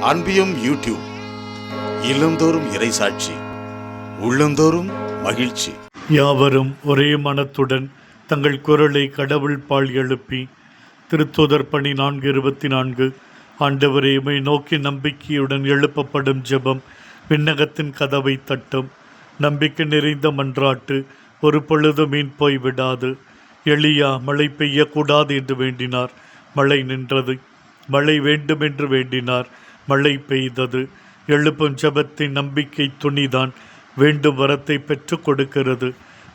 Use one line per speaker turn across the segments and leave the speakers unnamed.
அன்பியும் YouTube இல்லந்தோறும் இறைசாட்சி உள்ளந்தோறும் மகிழ்ச்சி.
யாவரும் ஒரே மனத்துடன் தங்கள் குரலை கடவுள் பால் எழுப்பி திருத்தூதர் பணி நான்கு இருபத்தி நான்கு ஆண்டவரையுமை நோக்கி நம்பிக்கையுடன் எழுப்பப்படும் ஜெபம் விண்ணகத்தின் கதவை தட்டும். நம்பிக்கை நிறைந்த மன்றாட்டு ஒரு பொழுது மீன் போய் விடாது. எளியா மழை பெய்யக்கூடாது என்று வேண்டினார். மழை நின்றது. மழை வேண்டும் என்று வேண்டினார். மழை பெய்தது. எழுப்பும் ஜெபத்தின் நம்பிக்கை துணிதான். வேண்டும் வரத்தை பெற்று கொடுக்கிறது.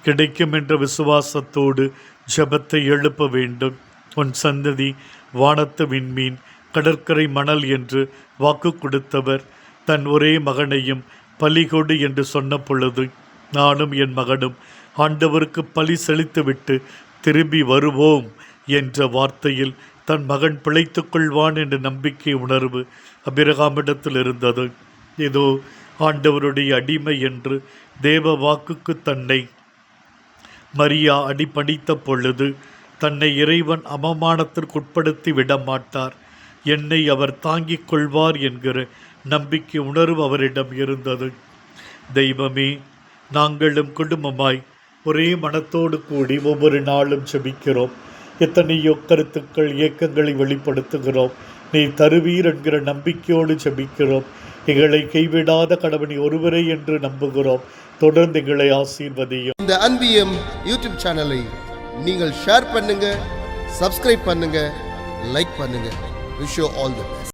கிடைக்கும் என்ற விசுவாசத்தோடு ஜெபத்தை எழுப்ப வேண்டும். உன் சந்ததி வானத்து விண்மீன் கடற்கரை மணல் என்று வாக்கு கொடுத்தவர். தன் ஒரே மகனையும் பலிகொடு என்று சொன்ன பொழுது நானும் என் மகனும் ஆண்டவருக்கு பலி செலுத்திவிட்டு திரும்பி வருவோம் என்ற வார்த்தையில் தன் மகன் பிழைத்துக் கொள்வான் என்ற நம்பிக்கை உணர்வு அபிரகாமிடத்தில் இருந்தது இதோ ஆண்டவருடைய அடிமை என்று தேவ வாக்குக்கு தன்னை மரியா அடிபணித்த பொழுது தன்னை இறைவன் அவமானத்திற்குட்படுத்தி விடமாட்டார். என்னை அவர் தாங்கிக் கொள்வார் என்கிற நம்பிக்கை உணர்வு அவரிடம் இருந்தது. தெய்வமே நாங்களும் குடும்பமாய் ஒரே மனத்தோடு கூடி ஒவ்வொரு நாளும் செபிக்கிறோம். எத்தனையோ கருத்துக்கள் இயக்கங்களை வெளிப்படுத்துகிறோம். நீ தருவீர் என்கிற நம்பிக்கையோடு செபிக்கிறோம் எங்களை கைவிடாத கடவுளை ஒருவரே என்று நம்புகிறோம். தொடர்ந்து எங்களை ஆசீர்வதியும்.
இந்த அன்பியம் யூடியூப் சேனலை நீங்கள் ஷேர் பண்ணுங்க சப்ஸ்கிரைப் பண்ணுங்க லைக் பண்ணுங்க. Wish all the best